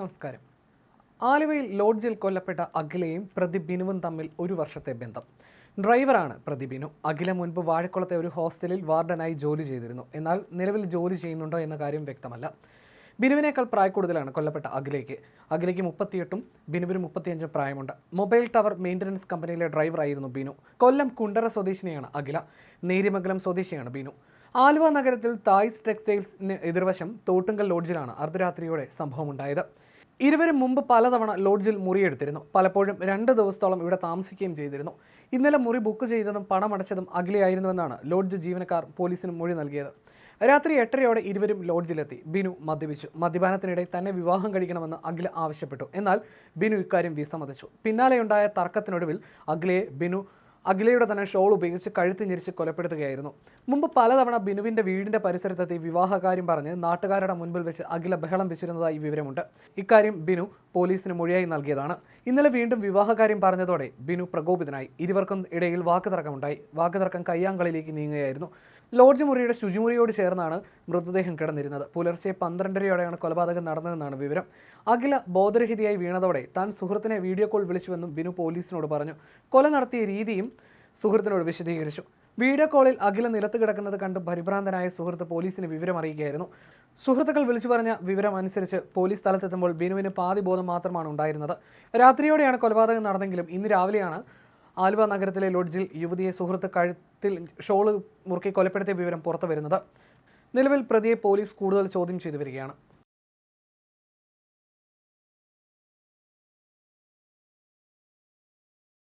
നമസ്കാരം. ആലുവയിൽ ലോഡ്ജിൽ കൊല്ലപ്പെട്ട അഖിലയും പ്രതി ബിനുവും തമ്മിൽ ഒരു വർഷത്തെ ബന്ധം. ഡ്രൈവറാണ് പ്രതി ബിനു. അഖില മുൻപ് വാഴക്കുളത്തെ ഒരു ഹോസ്റ്റലിൽ വാർഡനായി ജോലി ചെയ്തിരുന്നു. എന്നാൽ നിലവിൽ ജോലി ചെയ്യുന്നുണ്ടോ എന്ന കാര്യം വ്യക്തമല്ല. ബിനുവിനേക്കാൾ പ്രായക്കൂടുതലാണ് കൊല്ലപ്പെട്ട അഖിലയ്ക്ക്. അഖിലയ്ക്ക് മുപ്പത്തിയെട്ടും ബിനുവിന് മുപ്പത്തിയഞ്ചും പ്രായമുണ്ട്. മൊബൈൽ ടവർ മെയിന്റനൻസ് കമ്പനിയിലെ ഡ്രൈവറായിരുന്നു ബിനു. കൊല്ലം കുണ്ടറ സ്വദേശിനിയാണ് അഖില. നേരിമംഗലം സ്വദേശിയാണ് ബിനു. ആലുവ നഗരത്തിൽ തായ്സ് ടെക്സ്റ്റൈൽസിന് എതിർവശം തോട്ടുങ്കൽ ലോഡ്ജിലാണ് അർദ്ധരാത്രിയോടെ സംഭവമുണ്ടായത്. ഇരുവരും മുമ്പ് പലതവണ ലോഡ്ജിൽ മുറിയെടുത്തിരുന്നു. പലപ്പോഴും രണ്ട് ദിവസത്തോളം ഇവിടെ താമസിക്കുകയും ചെയ്തിരുന്നു. ഇന്നലെ മുറി ബുക്ക് ചെയ്തതും പണമടച്ചതും അഖിലയായിരുന്നുവെന്നാണ് ലോഡ്ജ് ജീവനക്കാർ പോലീസിന് മൊഴി നൽകിയത്. രാത്രി എട്ടരയോടെ ഇരുവരും ലോഡ്ജിലെത്തി. ബിനു മദ്യപിച്ചു. മദ്യപാനത്തിനിടെ തന്നെ വിവാഹം കഴിക്കണമെന്ന് അഖില ആവശ്യപ്പെട്ടു. എന്നാൽ ബിനു ഇക്കാര്യം വിസമ്മതിച്ചു. പിന്നാലെയുണ്ടായ തർക്കത്തിനൊടുവിൽ അഖിലയെ ബിനു അഖിലയുടെ തന്നെ ഷോൾ ഉപയോഗിച്ച് കഴുത്തി ഞെരിച്ച് കൊലപ്പെടുത്തുകയായിരുന്നു. മുമ്പ് പലതവണ ബിനുവിന്റെ വീടിന്റെ പരിസരത്തെത്തി വിവാഹകാര്യം പറഞ്ഞ് നാട്ടുകാരുടെ മുൻപിൽ വെച്ച് അഖില ബഹളം വെച്ചിരുന്നതായി വിവരമുണ്ട്. ഇക്കാര്യം ബിനു പോലീസിന് മൊഴിയായി നൽകിയതാണ്. ഇന്നലെ വീണ്ടും വിവാഹകാര്യം പറഞ്ഞതോടെ ബിനു പ്രകോപിതനായി. ഇരുവർക്കും ഇടയിൽ വാക്കുതർക്കമുണ്ടായി. വാക്കുതർക്കം കയ്യാങ്കളിലേക്ക് നീങ്ങുകയായിരുന്നു. ലോഡ്ജ് മുറിയുടെ ശുചിമുറിയോട് ചേർന്നാണ് മൃതദേഹം കിടന്നിരുന്നത്. പുലർച്ചെ പന്ത്രണ്ടരയോടെയാണ് കൊലപാതകം നടന്നതെന്നാണ് വിവരം. അഖില ബോധരഹിതയായി വീണതോടെ താൻ സുഹൃത്തിനെ വീഡിയോ കോൾ വിളിച്ചുവെന്നും ബിനു പോലീസിനോട് പറഞ്ഞു. കൊല നടത്തിയ രീതിയും സുഹൃത്തിനോട് വിശദീകരിച്ചു. വീഡിയോ കോളിൽ അഖില നിലത്ത് കിടക്കുന്നത് കണ്ട് പരിഭ്രാന്തനായ സുഹൃത്ത് പോലീസിന് വിവരം അറിയിക്കുകയായിരുന്നു സുഹൃത്തുക്കൾ വിളിച്ചു പറഞ്ഞ വിവരം അനുസരിച്ച് പോലീസ് സ്ഥലത്തെത്തുമ്പോൾ ബിനുവിന് പാതി ബോധം മാത്രമാണ് ഉണ്ടായിരുന്നത്. രാത്രിയോടെയാണ് കൊലപാതകം നടന്നെങ്കിലും ഇന്ന് രാവിലെയാണ് ആലുവ നഗരത്തിലെ ലോഡ്ജിൽ യുവതിയെ സുഹൃത്ത് കഴുത്തിൽ ഷോൾ മുറുക്കി കൊലപ്പെടുത്തിയ വിവരം പുറത്തു വരുന്നത് നിലവിൽ പ്രതിയെ പോലീസ് കൂടുതൽ ചോദ്യം ചെയ്തു വരികയാണ്.